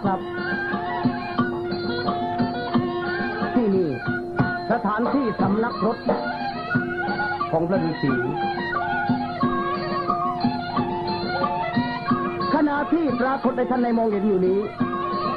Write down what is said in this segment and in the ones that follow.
เครพครับ ที่นี่สถานที่สำนักรถ ของพระฤาษีขณะที่ปรากฏในท่านในมองเห็นอยู่นี้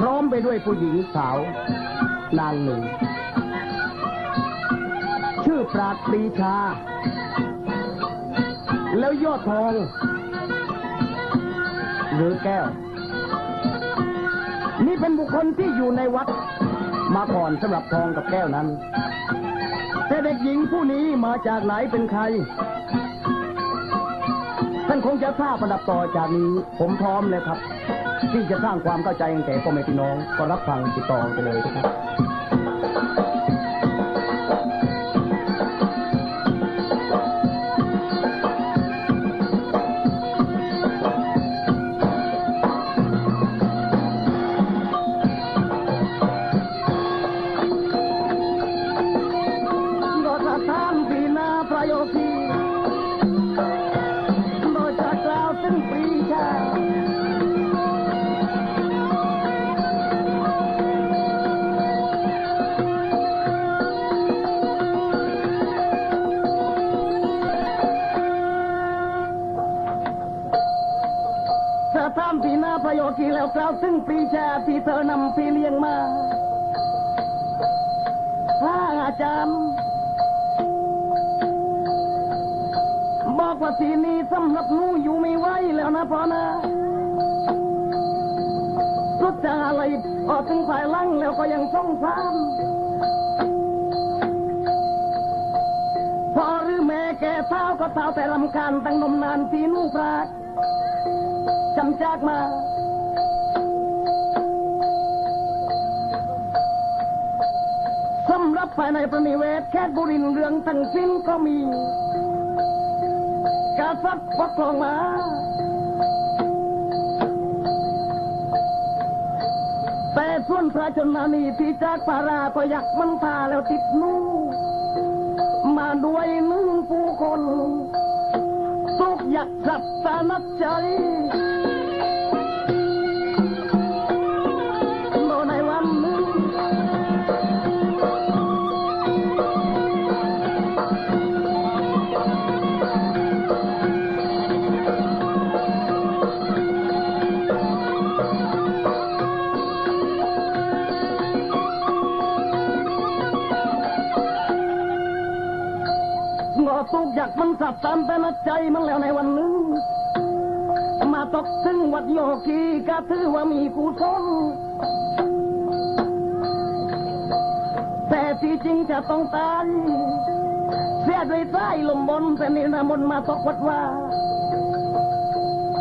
พร้อมไปด้วยผู้หญิงสาว นางหนึ่ง ชื่อปราดปรีชา แล้วยอดทอง หรือแก้ว นี่เป็นบุคคลที่อยู่ในวัด มาก่อนสำหรับทองกับแก้วนั้น แต่เด็กหญิงผู้นี้มาจากไหนเป็นใคร ท่านคงจะทราบประดับต่อจากนี้ ผมพร้อมเลยครับ ที่จะสร้างความเข้าใจแก่พ่อแม่พี่น้อง ก็รับฟังติดต่อไปเลยนะครับ สานพีหน้าประโยคีแล้วกล่าวถึงปรีชาที่เธอนำพี่เลี้ยงมาพระอาจารย์บอกว่าทีนี้สำหรับนูอยู่ไม่ไหวแล้วนะพ่อนะรถจะอะไรออกถึงภายหลังแล้วก็ยังสงสารพ่อหรือแม่แก่เท้าก็เท้าแต่ลำคาญตั้งนมนานทีหนูพราก จากมา สำหรับภายในประนิเวศแค่บุรินเรืองทั้งสิ้นก็มี กาซัดปกครองมาแต่ส่วนพระชนมานีที่จากปาราก็อยากมันพาแล้วติดนู่มาด้วยนึ่งผู้คน สุกอยากสับสานัดใจ สับสามแต่ละใจมันแล้วในวันหนึ่ง มาตกถึงวัดโยกีก็ถือว่ามีกุศลแต่ที่จริงจะต้องตายเสียด้วยสายลมบนแต่นี่นะมนมาตกวัดว่า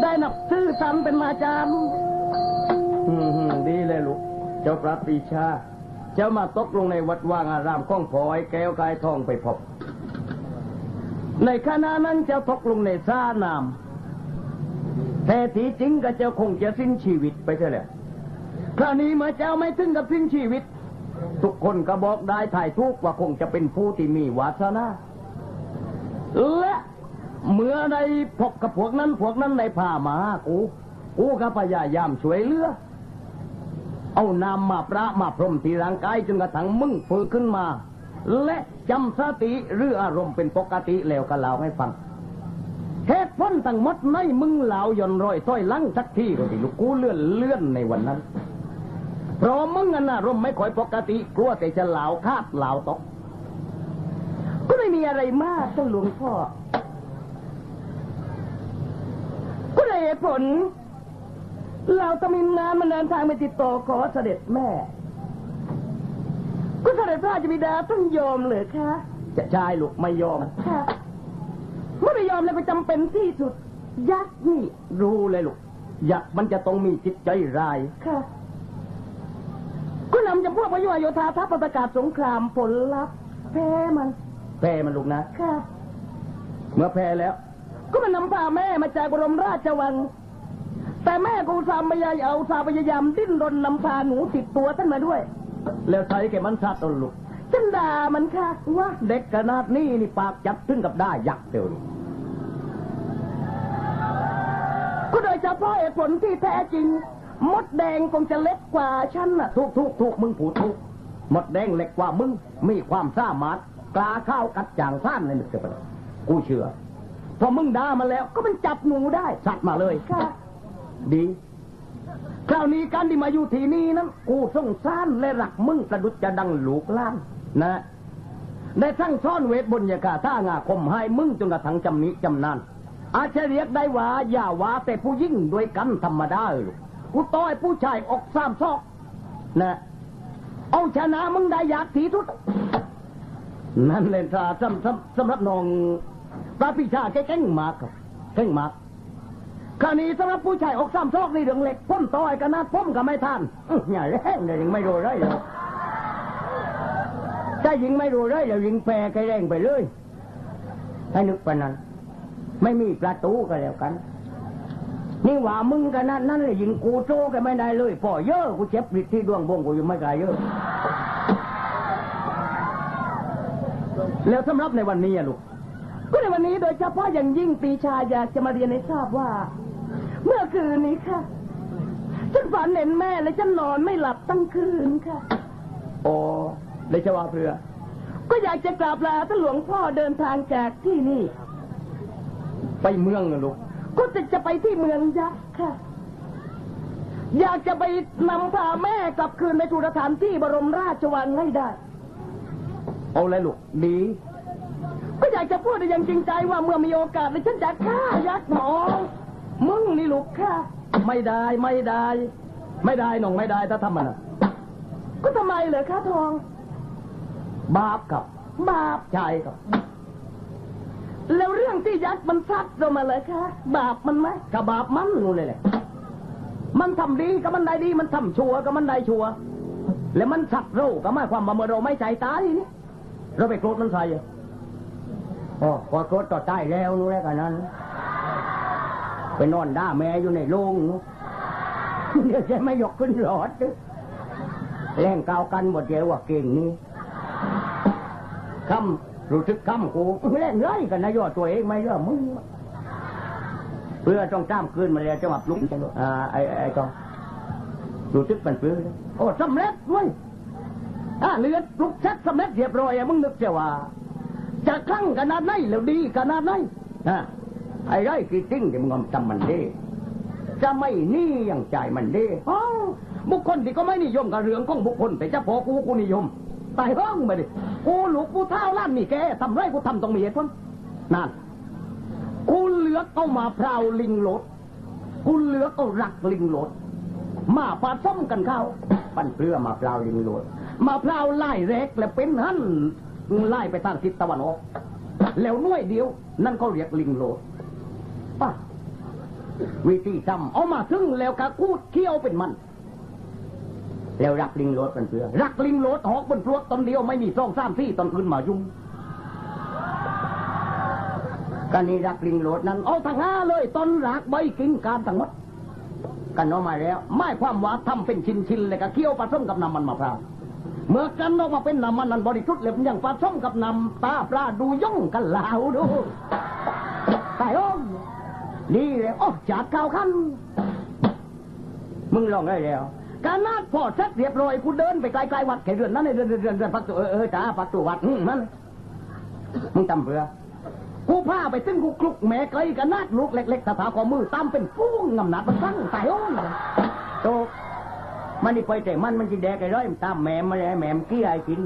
ได้นับถือท่านเป็นอาจารย์อืมดีเลยลูก เจ้าพระปีชา เจ้ามาตกลงในวัดว่างอารามข้องพอยแก้วกายทองไปพบ ในขณะนั้นเจ้าตกลงในซ่านามแต่ที่จริงก็จ้าคงจะสิ้นชีวิตไปใช่แล้วคราวนี้เมื่อเจ้าไม่ถึงกับสิ้นชีวิต ทุกคนก็บอกได้ถ่ายทุกว่าคงจะเป็นผู้ที่มีวาสนาและเมื่อได้พบกับพวกนั้นพวกนั้นในผ่ามากู กูก็พยายามช่วยเหลือ เอาน้ำมาประมาพรมที่ร่างกายจนกระทั่งมึงฟื้นขึ้นมา และ จำสติหรืออารมณ์เป็นปกติแล้วก็เล่าให้ฟังเหตุผลทั้งหมดในมึงเหล่าย่อนรอยต้อยลังสักที่ก็ที่ลูกกูเลื่อนเลื่อนในวันนั้นเพราะมึงอันอารมณ์ไม่ค่อยปกติกลัวแต่จะเหลาคาดเหลาตกก็ไม่มีอะไรมากท่านหลวงพ่อก็เลยผลเราต้องมีงานมาเดินทางไปติดต่อขอเสด็จแม่ เสด็จพระราชบิดาต้องยอมเลยคะจะใช่ลูกไม่ยอม ค่ะเมื่อไม่ยอมแล้วก็จำเป็นที่สุด ยักษ์นี่รู้เลยลูกยักษ์มันจะต้องมีจิตใจร้าย ค่ะก็นำจำพวกพยุหโยธาทัพประกาศสงครามผลลัพธ์แพ้มัน แพ้มันลูกนะ ค่ะ เมื่อแพ้แล้ว ก็มันนำพาแม่มาจากบรมราชวัง แต่แม่กูสามพยายเอาสาพยายามดิ้นรนนำพาหนูติดตัวท่านมาด้วย แล้วใช้แกมันสัตว์ตวลูกฉันด่ามันค่ะว่าเด็กขนาดนี้นี่ปากจับถึงกับได้ยักษ์เดียวนี่ก็โดยเฉพาะเหตุผลที่แท้จริง มดแดงคงจะเล็กกว่าฉันน่ะถูกถูกถูกมึงผูดถูกมดแดงเล็กกว่ามึงมีความสามารถกล้าข้าวกัดจางซ่านเลยนึกจะเป็นกูเชื่อพอมึงด่ามาแล้วก็มันจับหนูได้สัตว์มาเลยค่ะดี คราวนี้การที่มาอยู่ที่นี่นั้นกูสงสารและรักมึงประดุจจะดังลูกล้านนะได้ทั้งซ่อนเวทบนยากาท่างาคมให้มึงจนกระทั่งจำนิจำนานอาจจะเรียกได้ว่าอย่าว่าแต่ผู้ยิ่งด้วยกันธรรมดาเลยลูกกูต่อยผู้ชายออกสามซอกนะเอาชนะมึงได้อยากทีทุดนั่นเลยสาสำสำสำหรับน้องพระพิชาแกเก่งมากครับเก่งมาก คราวนี้สำหรับผู้ชายอกสามซอกนี่เรื่องเล็กพ้นต่อยกันนะพ้มกับไม่ทันอื้ออย่าแรงเลยยังไม่รู้เลยหรอกถ้ายิงไม่รู้เลยเดี๋ยวยิงแปรไกแรงไปเลยให้นึกไปนั้น ไม่มีประตูก็แล้วกัน นี่ว่ามึงกันนั้นนั่นเลยยิงกูโจ้กันไม่ได้เลยพอเยอะกูเจ็บปิดที่ดวงบงกูยังไม่กลเยอะแล้วสำหรับในวันนี้อะลูกก็ในวันนี้โดยเฉพาะอย่างยิ่งปีชาอยากจะมาเรียนให้ทราบว่า เมื่อคืนนี้ค่ะฉันฝันเห็นแม่และฉันนอนไม่หลับตั้งคืนค่ะโอ้ได้จะว่าเพื่อ ก็อยากจะกราบลาท่านหลวงพ่อเดินทางจากที่นี่ ไปเมืองนะลูกก็จะจะไปที่เมืองยักษ์ค่ะ อยากจะไปนำพาแม่กลับคืนในทุรฐานที่บรมราชวังให้ได้ เอาเลยลูกดีก็อยากจะพูดได้อย่างจริงใจว่าเมื่อมีโอกาสเลยฉันจะฆ่ายักษ์หนอ มึงนี่ลูกค่ะ ไม่ได้ไม่ได้ ไม่ได้น้องไม่ได้ถ้าทำมันอะก็ทำไมเหรอคะทอง บาปครับบาปใช่ครับ แล้วเรื่องที่ยักษ์มันซัดเรามาเลยคะบาปมันไหมกับบาปมันนู่นเลยแหละมันทำดีก็มันได้ดีมันทำชั่วก็มันได้ชั่ว แล้วมันสัตว์เราก็หมายความว่าเมื่อเราไม่ใจตายนี่เราไปโกรธมันใส่อะอ๋อพอโกรธต่อใต้แล้วนู้นแล้วกันนั้น ไปนอนด่าแม่อยู่ในโรงนู้นเดี๋ยวจะไม่ยกขึ้นหลอดแรงกาวกันหมดเยว่าเก่งนี่คำรู้สึกคำกูแรงไรกันนะยอดตัวเองไม่เรื่อมึงเพื่อต้องจ้ามคืนมาแล้วจังหวัดลุกจังอ่าไอ้ไอ้กองรู้สึกเป็นเพื่อโอ้สำเร็จเว้ยอ่าเลือดลุกชักสำเร็จเรียบร้อยมึงนึกจะว่าจะคลั่งขนาดไหนแล้วดีขนาดไหนอ่า ไอ้ไรคือจริงที่มึงทำมันดีจะไม่นี่ยังใจมันดีอ๋อบุคคลที่ก็ไม่นิยมกับเรื่องของบุคคลแต่เจะพอกูกูนิยมตายห้องไปดิกูหลูกกูเท้าล้านนี่แกทำไรกูทำต้องมีเหตุผลนั่นกูเหลือกเอามาพราวลิงโหลดกูเหลือกเอารักลิงโหลดมาผสมกันเข้าปั้นเพื่อมาพราวลิงโหลดมาพราวไล่แรกและเป็นหั่นไล่ไปทางทิศตะวันออกแล้วน่วยเดียวนั่นเขาเรียกลิงโหลด วิธีทำเอามาซึ่งแล้วกะกูดเคี้ยวเป็นมัน แล้วรักลิงโหลดเป็นเพื่อรักลิงโหลดหอกบนพลวกตอนเดียวไม่มีซองสามที่ตอนคืนมายุ่งกันนี่รักลิงโหลดนั้นเอาทางห้าเลยต้นรักใบกิ่งการทั้งหมดกันออกมาแล้ว ไม่ความว่าทำเป็นชิ้นๆเลยก็เคี่ยวผสมกับน้ำมันมะพร้าวเมื่อกันออกมาเป็นน้ำมันนั้นบริสุทธิ์เลยมันยังผสมกับน้ำตาปลาดูย่องกันลาวดูตายอ้อม นี่เลยโอ้จากเก่าขั้นมึงลองได้แล้ว การนาดพอเสร็จเรียบร้อยกูเดินไปไกลๆวัดแค่เรือนนั้นเรื่อนเรือนเรือนเรือนพักตัวเออจ้าพักตัววัดอืมนั่นมึงจำเพื่อกูพาไปตึ้งกูคลุกแม่ไกลกันนาดลูกเล็กๆตาถาขอมือตามเป็นฟูงงำหนัดมันตั้งตายโอ้ยโตมันนี่ไปแต่มันมันจะแดกไอ้ร้อยตามแม่มาเลยแม่มกี้ไอ้กิน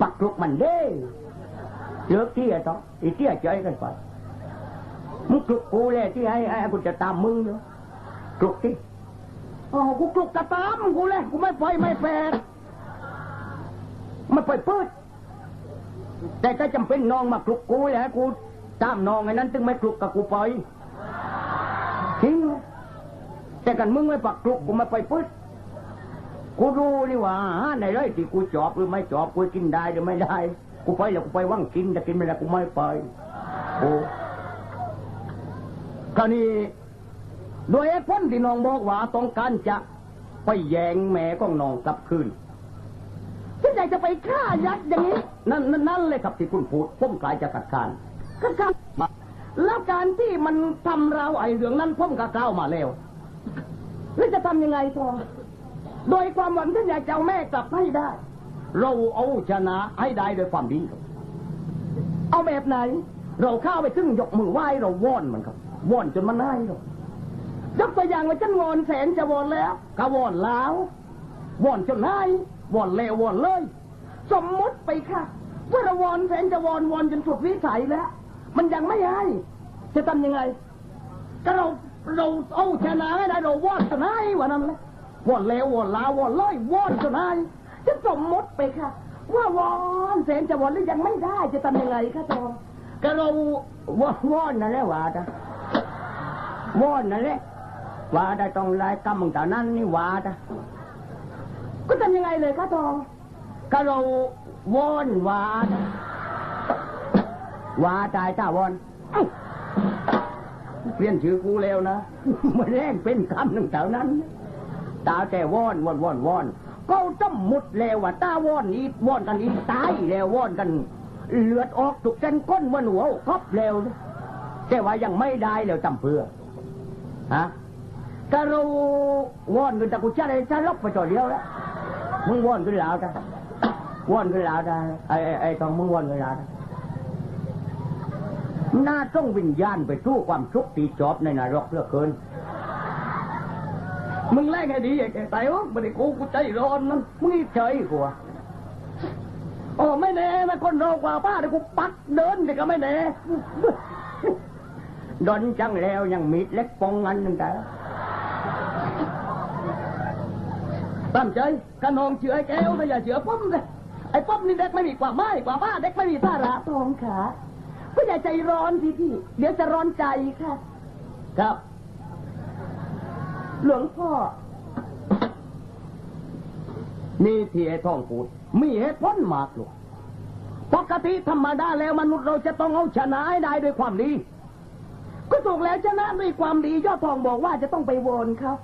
ปักลุกมันเด้เลิกที่ไอ้ต้องไอ้ที่ไอ้ใจกันไป มึงคลุกกูเลยที่ไอ้ไอ้กูจะตามมึงเนาะคลุกที่อ๋อกูคลุกกะตามกูเลยกูไม่ไปไม่แปลกไม่ไปเปิดแต่ถ้าจำเป็นน้องมาคลุกกูแหละกูตามน้องไอ้นั้นถึงไม่คลุกกับกูไปจริงแต่กันมึงไม่ปักคลุกกูไม่ไปปึ๊ดกูรู้นี่ว่าอาหารไหนเลยที่กูจอบหรือไม่จอบกูกินได้หรือไม่ได้ กูไปแล้วกูไปว่างกินแต่กินไม่ได้กูไม่ไปโอ้ ราวนี้โดยเหตุผลที่น้องบอกว่าต้องการจะไปแย่งแม่ของน้องกลับคืนฉันอยากจะไปฆ่ายักษ์อย่างนี้ นั่นนั่นเลยครับที่คุณพูดผมกลายจะกัดขานกัดขานมาแล้วการที่มันทำเราไอ้เรื่องนั้นผมก็กล่าวมาแล้วแล้วจะทำยังไงทอโดยความหวังที่อยากจะเอาแม่กลับให้ได้ เราเอาชนะให้ได้โดยความดี เอาแบบไหน เราเข้าไปถึงยกมือไหว้เราว่อนมันครับ ว่อนจนมันให้เรายกตัวอย่างว่าฉันวอนแสนจะวอนแล้วก็วอนแล้วว่อนจนให้ว่อนเลวว่อนเลย สมมติไปค่ะว่าเราวอนแสนจะวอนวอนจนสุดวิสัยแล้ว มันยังไม่ให้จะทำยังไง ก็เราเราเอาชนะให้ได้เราวอนจนให้วันนั้นเลยว่อนเลววอนลาวว่อนเลยว่อนจนให้จะสมมติไปค่ะ ว่าวอนแสนจะวอนแล้วยังไม่ได้ จะทำยังไงคะทองก็เราว่อนวอนนั่นแหละว่าจ้ะ ว่อนนั่นแหละว่าได้ต้องรายกรรมของแต่นั้นนี่ว่าจ้ะก็ทำยังไงเลยคะทองก็เราว่อนว่าจ้ะว่าตายตาวอนเอ้าเปลี่ยนชื่อกูแล้วนะมาแรงเป็นคำหนึ่งแถวนั้น ตาแต่ว่อนว่อนว่อนว่อนก็ต้องมุดแล้วว่าตาว่อนอีว่อนกันอีตายแล้วว่อนกัน เลือดออกตุกเส้นก้นวันหัวครอบแล้ว แต่ว่ายังไม่ได้แล้วจำเพื่อ ฮะถ้าเราว่อนกันแต่กูจะได้จะลบไปต่อเดียวแล้วมึงว่อนขึ้นแล้วจ้ะว่อนขึ้นแล้วจ้ะไอ้ไอ้ไอ้ทองมึงว่อนขึ้นแล้วจ้ะหน้าต้องวิญญาณไปสู้ความทุกข์ตีจอบในนรกเหลือเกิน มึงแรกไงดีไอ้แกไตวะไม่ได้กูกูใจร้อนนั่นมึงเฉยกูอะโอ้ไม่แน่นะคนเรากว่าป้าเดี๋ยวกูปัดเดินเดี๋ยวก็ไม่แน่ ดนจังแล้วยังมีดเล็กปองอันหนึ่งแต่ตั้งใจกระนองเชื่อไอ้แก้วแต่อย่าเชื่อป้อมเลยไอ้ป้อมนี่เด็กไม่มีกว่าไม้กว่าป้าเด็กไม่มีสาระทองขาก็อย่าใจร้อนสิพี่เดี๋ยวจะร้อนใจค่ะ ครับ หลวงพ่อ นี่ที่ไอ้ท่องพูดมีเหตุผลมากลูกปกติธรรมดาแล้วมนุษย์เราจะต้องเอาชนะให้ได้ด้วยความดี ก็ถูกแล้วชนะด้วยความดียอดทองบอกว่าจะต้องไปวอนเขา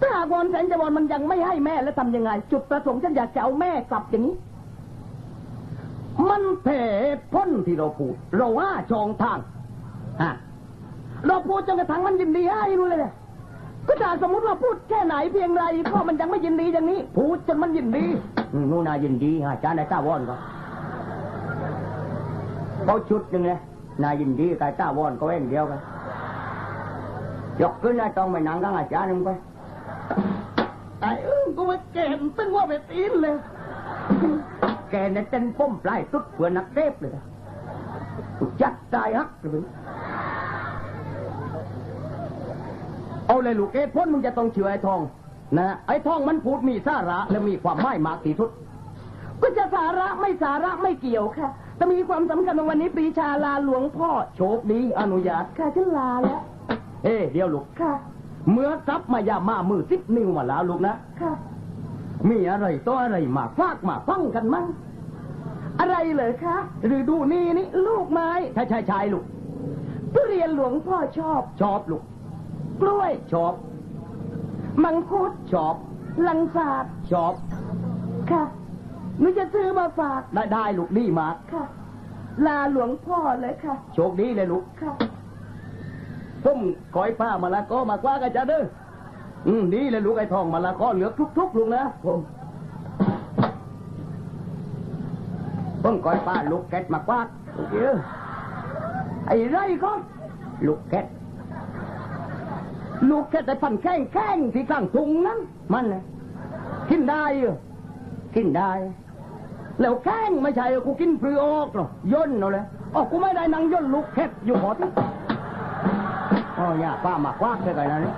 ถ้าหากวอนแสนจะวอนมันยังไม่ให้แม่แล้วทำยังไง จุดประสงค์ฉันอยากจะเอาแม่กลับอย่างนี้ มันเหตุผลที่เราพูด เราว่าช่องทางฮะเราพูดจนกระทั่งมันยินดีให้รู้เลยเนี่ยก็ถ้าสมมติว่าพูดแค่ไหนเพียงไรพ่อมันยังไม่ยินดีอย่างนี้ พูดจนมันยินดีอืมนู่นนายินดีฮะจานได้ต้าวอนก็เขาชุดหนึ่งเลย นายินดีกับต้าวอนก็เองเดียวกันยกขึ้นได้ต้องไปหนังกับอาจารย์หนึ่งไปไอ้อึ้งกูมาเก่งตึ้งว่าไปตีนเลย แกเนี่ยเต้นป้มปลายตุ๊ดเพื่อนักเทพเลยนะกูจัดตายฮักเลยเอาเลยลูกเอ็ดพ้นมึงจะต้องเชื่อไอ้ทอง นะไอ้ทองมันพูดมีสาระและมีความหมายมากที่สุดก็จะสาระไม่สาระไม่เกี่ยวค่ะ แต่มีความสำคัญในวันนี้ปรีชาลาหลวงพ่อ โชคดีอนุญาตค่ะฉันลาแล้ว เอ้เดี๋ยวลูก ค่ะ เมื่อกลับมายามามือสิบนิ้วมาแล้วลูกนะ ค่ะ มีอะไรต่ออะไรมาฟากมาฟังกันมั้ง อะไรเหรอคะหรือดูนี่นี่ลูกไม้ใช่ใช่ใช่ลูก ทุเรียนหลวงพ่อชอบ ชอบลูก กล้วย ชอบ มังคุด ชอบ ลังสาดชอบ ค่ะ หนูจะซื้อมาฝาก ได้ได้ลูกดีมากค่ะ ลาหลวงพ่อเลยค่ะ โชคดีเลยลูกค่ะผมคอยป้ามาละก็มากว่ากันจะเด้ออืมดีเลยลูกไอ้ทองมาละก็เหลือทุกๆลูกนะผมผมคอยป้าลูกแกตมากว่าเดี๋ยวไอ้ไรก็ลูกแกตลูกแกตไอ้พันแข้งแข้งที่กลางทุ่งนั้นมันน่ะกินได้เหรอกินได้ แล้วแข้งไม่ใช่กูกินปลือออกหรอกย่นเอาเลยอ๋อกูไม่ได้นั่งย่นลูกแคทอยู่หอที่อ๋อย่าป้ามาควากเท่าไหร่นะนี่